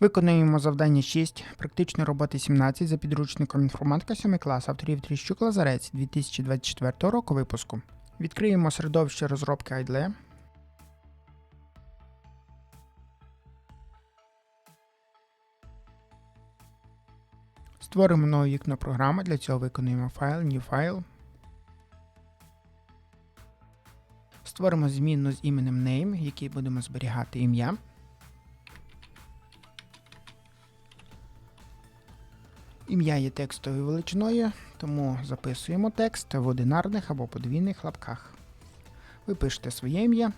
Виконуємо завдання 6, практичної роботи 17 за підручником інформатика 7 клас авторів Тріщук Лазарець 2024 року випуску. Відкриємо середовище розробки IDLE. Створимо нове вікно програми. Для цього виконуємо файл, New File. Створимо змінну з іменем name, в якій будемо зберігати ім'я. Ім'я є текстовою величиною, тому записуємо текст в одинарних або подвійних лапках. Ви пишете своє ім'я.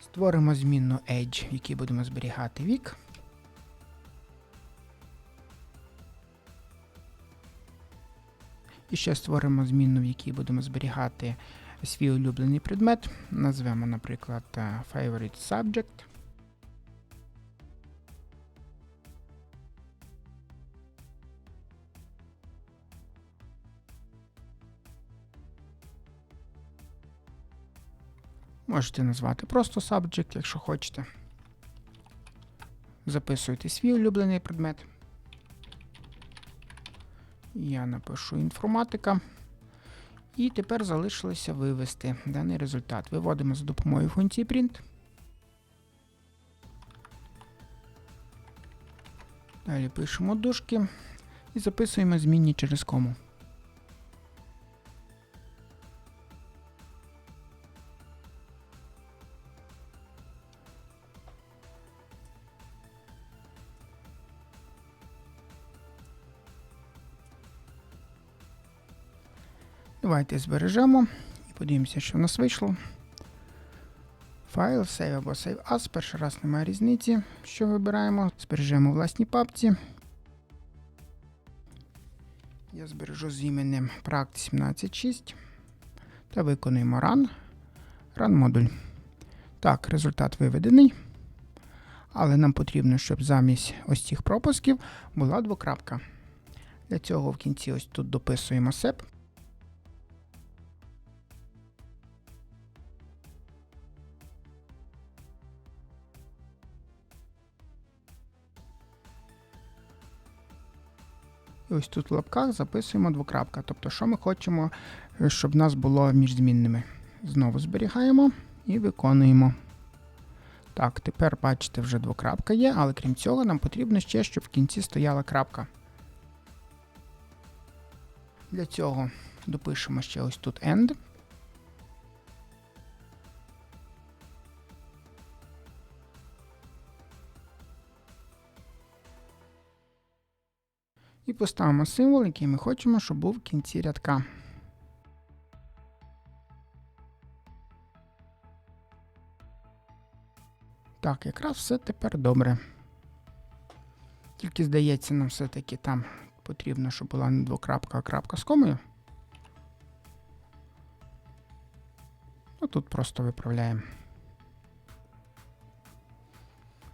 Створимо змінну Edge, в якій будемо зберігати вік. І ще створимо змінну, в якій будемо зберігати свій улюблений предмет. Назвемо, наприклад, Favorite Subject. Можете назвати просто subject, якщо хочете. Записуйте свій улюблений предмет. Я напишу інформатика. І тепер залишилося вивести даний результат. Виводимо за допомогою функції print. Далі пишемо дужки і записуємо змінні через кому. Давайте збережемо і подивимося, що в нас вийшло. Файл, Save або Save As. Перший раз немає різниці, що вибираємо. Збережемо власній папці. Я збережу з іменем Pract 17.6 та виконуємо Run. Run модуль. Так, результат виведений. Але нам потрібно, щоб замість ось цих пропусків була двокрапка. Для цього в кінці ось тут дописуємо SEP. І ось тут в лапках записуємо двокрапка. Тобто, що ми хочемо, е, щоб нас було між змінними. Знову зберігаємо і виконуємо. Так, тепер бачите, вже двокрапка є, але крім цього, нам потрібно ще, щоб в кінці стояла крапка. Для цього допишемо ще ось тут end. І поставимо символ, який ми хочемо, щоб був в кінці рядка. Так, якраз все тепер добре. Тільки, здається, нам все-таки там потрібно, щоб була не двокрапка, а крапка з комою. Ну, тут просто виправляємо.